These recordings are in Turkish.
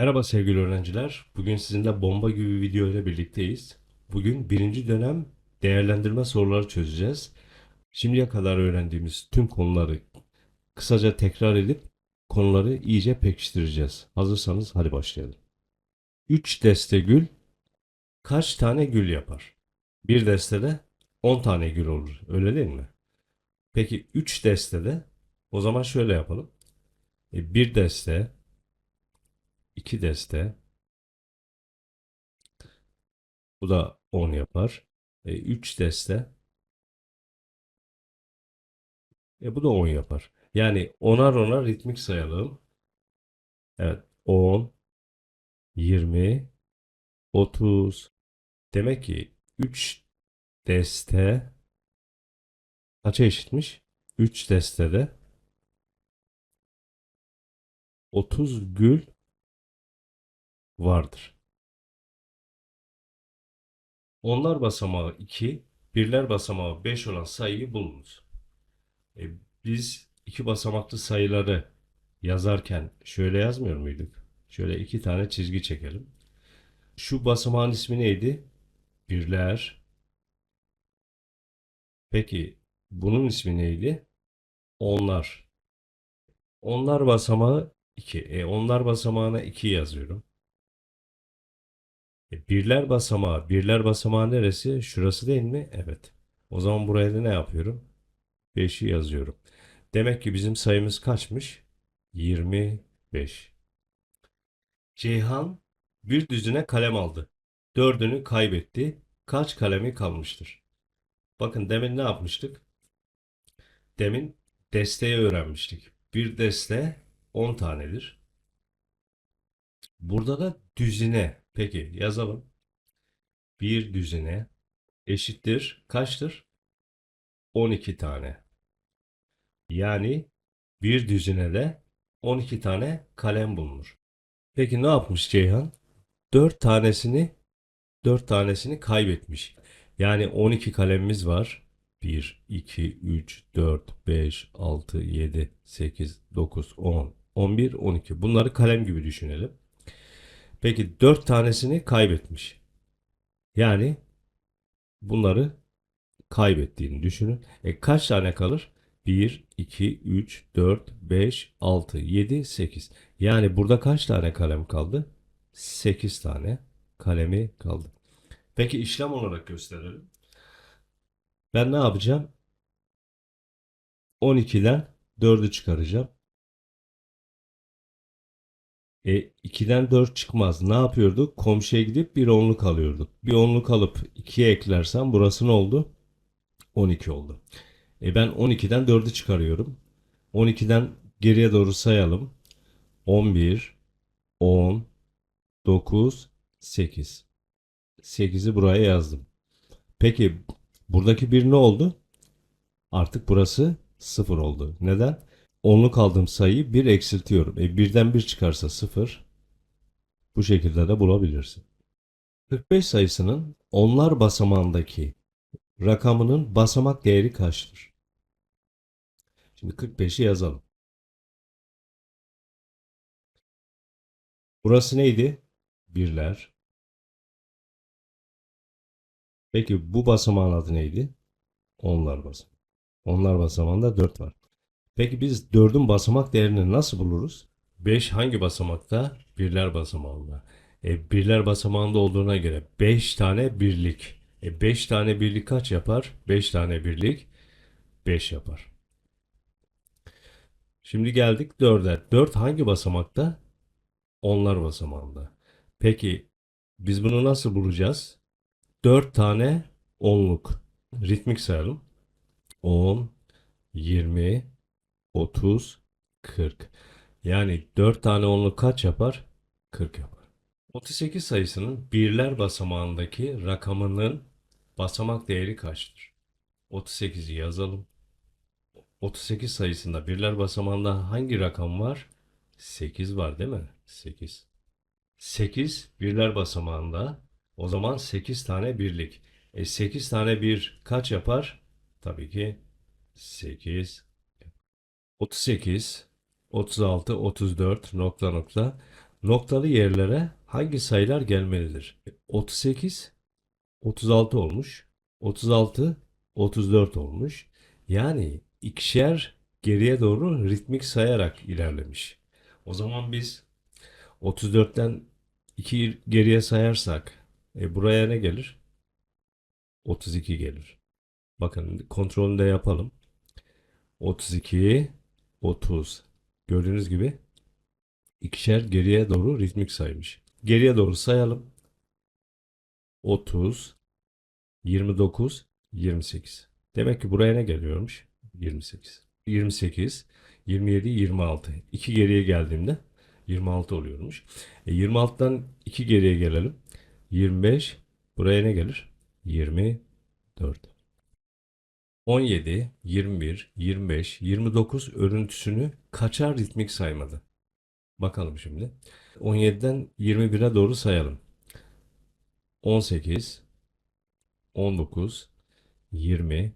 Merhaba sevgili öğrenciler. Bugün sizinle bomba gibi bir video ile birlikteyiz. Bugün birinci dönem değerlendirme soruları çözeceğiz. Şimdiye kadar öğrendiğimiz tüm konuları kısaca tekrar edip konuları iyice pekiştireceğiz. Hazırsanız hadi başlayalım. 3 deste gül kaç tane gül yapar? Bir destede 10 tane gül olur. Öyle değil mi? Peki 3 destede o zaman şöyle yapalım. E, Bir deste, iki deste, Bu da 10 yapar. E, 3 deste. E, bu da 10 yapar. Yani onar onar ritmik sayalım. Evet. 10, 20, 30. Demek ki 3 deste kaça eşitmiş? 3 destede 30 gül vardır. Onlar basamağı 2, birler basamağı 5 olan sayıyı bulunuz. E, biz iki basamaklı sayıları yazarken şöyle yazmıyor muyduk? Şöyle iki tane çizgi çekelim. Şu basamağın ismi neydi? Birler. Peki bunun ismi neydi? Onlar. Onlar basamağı 2. E, onlar basamağına 2 yazıyorum. E, birler basamağı, birler basamağı neresi? Şurası değil mi? Evet. O zaman buraya da ne yapıyorum? 5'i yazıyorum. Demek ki bizim sayımız kaçmış? 25. Ceyhan bir düzine kalem aldı. Dördünü kaybetti. Kaç kalemi kalmıştır? Bakın demin ne yapmıştık? Demin desteği öğrenmiştik. Bir deste 10 tanedir. Burada da düzine. Peki yazalım. Bir düzine eşittir. Kaçtır? 12 tane. Yani bir düzinede 12 tane kalem bulunur. Peki ne yapmış Ceyhan? 4 tanesini 4 tanesini kaybetmiş. Yani 12 kalemimiz var. 1, 2, 3, 4, 5, 6, 7, 8, 9, 10, 11, 12. Bunları kalem gibi düşünelim. Peki 4 tanesini kaybetmiş. Yani bunları kaybettiğini düşünün. E kaç tane kalır? 1, 2, 3, 4, 5, 6, 7, 8. Yani burada kaç tane kalem kaldı? 8 tane kalemi kaldı. Peki işlem olarak gösterelim. Ben ne yapacağım? 12'den 4'ü çıkaracağım. E 2'den 4 çıkmaz. Ne yapıyorduk? Komşuya gidip bir onluk alıyorduk. Bir onluk alıp 2'ye eklersem burası ne oldu? 12 oldu. E ben 12'den 4'ü çıkarıyorum. 12'den geriye doğru sayalım. 11, 10, 9, 8. 8'i buraya yazdım. Peki buradaki bir ne oldu? Artık burası 0 oldu. Neden? Onluk aldığım sayıyı 1 eksiltiyorum. E 1'den 1 çıkarsa 0. Bu şekilde de bulabilirsin. 45 sayısının onlar basamağındaki rakamının basamak değeri kaçtır? Şimdi 45'i yazalım. Burası neydi? Birler. Peki bu basamağın adı neydi? Onlar basamağı. Onlar basamağında 4 var. Peki biz 4'ün basamak değerini nasıl buluruz? 5 hangi basamakta? Birler basamağında. E, birler basamağında olduğuna göre 5 tane birlik. E, 5 tane birlik kaç yapar? 5 tane birlik 5 yapar. Şimdi geldik 4'e. 4 hangi basamakta? Onlar basamağında. Peki biz bunu nasıl bulacağız? 4 tane onluk. Ritmik sayalım. 10, 20, 30, 40. Yani 4 tane onluk kaç yapar? 40 yapar. 38 sayısının birler basamağındaki rakamının basamak değeri kaçtır? 38'i yazalım. 38 sayısında birler basamağında hangi rakam var? 8 var değil mi? 8. 8 birler basamağında o zaman 8 tane birlik. E 8 tane bir kaç yapar? Tabii ki 8 38, 36, 34 nokta nokta. Noktalı yerlere hangi sayılar gelmelidir? 38 36 olmuş. 36 34 olmuş. Yani ikişer geriye doğru ritmik sayarak ilerlemiş. O zaman biz 34'ten 2 geriye sayarsak e, buraya ne gelir? 32 gelir. Bakın kontrolünü de yapalım. 32 30 Gördüğünüz gibi ikişer geriye doğru ritmik saymış. Geriye doğru sayalım. 30 29 28 Demek ki buraya ne geliyormuş? 28 28 27 26 2 geriye geldiğimde 26 oluyormuş. E 26'dan 2 geriye gelelim. 25 buraya ne gelir? 24 17, 21, 25, 29 örüntüsünü kaçar ritmik saymadı? Bakalım şimdi. 17'den 21'e doğru sayalım. 18, 19, 20,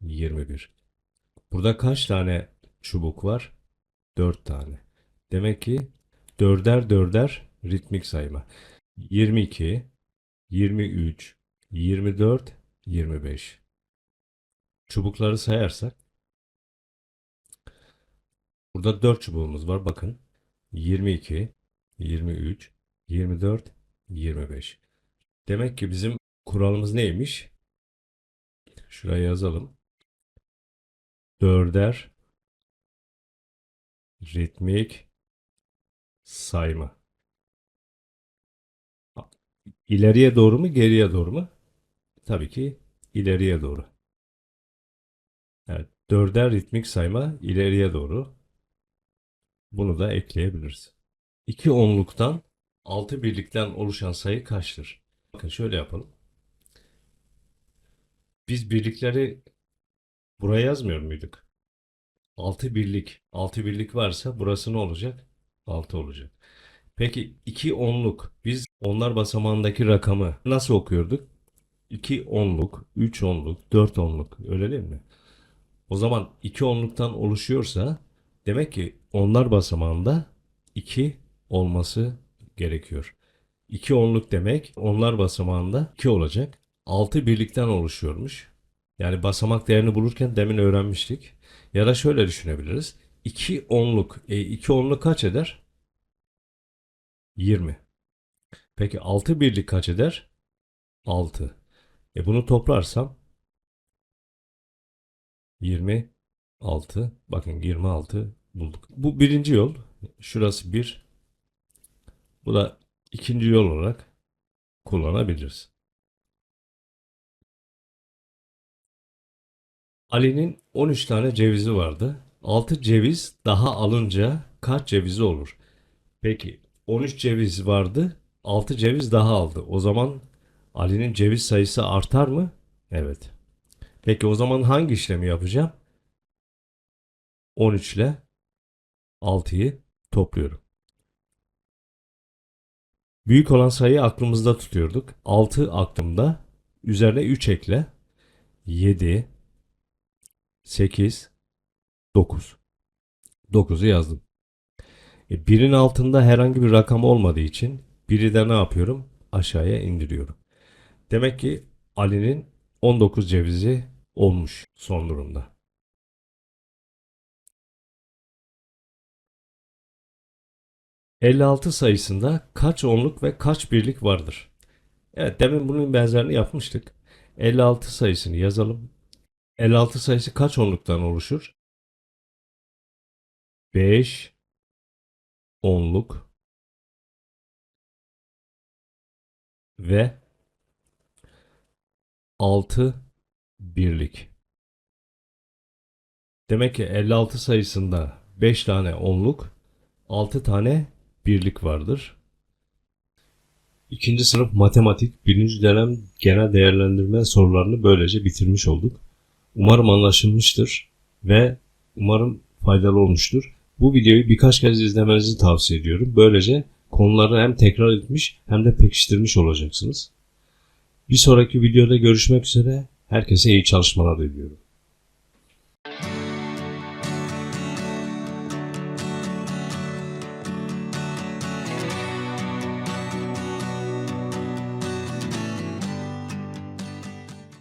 21. Burada kaç tane çubuk var? 4 tane. Demek ki dörder dörder ritmik sayma. 22, 23, 24, 25. Çubukları sayarsak burada 4 çubuğumuz var. Bakın 22, 23, 24, 25. Demek ki bizim kuralımız neymiş? Şuraya yazalım. Dörder ritmik sayma. İleriye doğru mu, geriye doğru mu? Tabii ki ileriye doğru. Evet, dörder ritmik sayma ileriye doğru. Bunu da ekleyebiliriz. İki onluktan altı birlikten oluşan sayı kaçtır? Bakın şöyle yapalım. Biz birlikleri buraya yazmıyor muyduk? 6 birlik. 6 birlik varsa burası ne olacak? 6 olacak. Peki 2 onluk. Biz onlar basamağındaki rakamı nasıl okuyorduk? 2 onluk, 3 onluk, 4 onluk. Öyle değil mi? O zaman 2 onluktan oluşuyorsa demek ki onlar basamağında 2 olması gerekiyor. 2 onluk demek onlar basamağında 2 olacak. 6 birlikten oluşuyormuş. Yani basamak değerini bulurken demin öğrenmiştik. Ya da şöyle düşünebiliriz. 2 onluk. E 2 onluk kaç eder? 20. Peki 6 birlik kaç eder? 6. E bunu toplarsam 26. Bakın 26 bulduk. Bu birinci yol. Şurası 1. Bu da ikinci yol olarak kullanabiliriz. Ali'nin 13 tane cevizi vardı. 6 ceviz daha alınca kaç cevizi olur? Peki 13 ceviz vardı. 6 ceviz daha aldı. O zaman Ali'nin ceviz sayısı artar mı? Evet. Peki o zaman hangi işlemi yapacağım? 13 ile 6'yı topluyorum. Büyük olan sayıyı aklımızda tutuyorduk. 6 aklımda. Üzerine 3 ekle. 7, 8, 9. 9'u yazdım. E, altında herhangi bir rakam olmadığı için biri de ne yapıyorum? Aşağıya indiriyorum. Demek ki Ali'nin 19 cevizi olmuş son durumda. ...56 sayısında kaç onluk ve kaç birlik vardır? Evet demin bunun benzerini yapmıştık. 56 sayısını yazalım. 56 sayısı kaç onluktan oluşur? 5 onluk ve 6 birlik. Demek ki 56 sayısında 5 tane onluk, 6 tane birlik vardır. İkinci sınıf matematik birinci dönem genel değerlendirme sorularını böylece bitirmiş olduk. Umarım anlaşılmıştır ve umarım faydalı olmuştur. Bu videoyu birkaç kez izlemenizi tavsiye ediyorum. Böylece konuları hem tekrar etmiş hem de pekiştirmiş olacaksınız. Bir sonraki videoda görüşmek üzere. Herkese iyi çalışmalar diliyorum.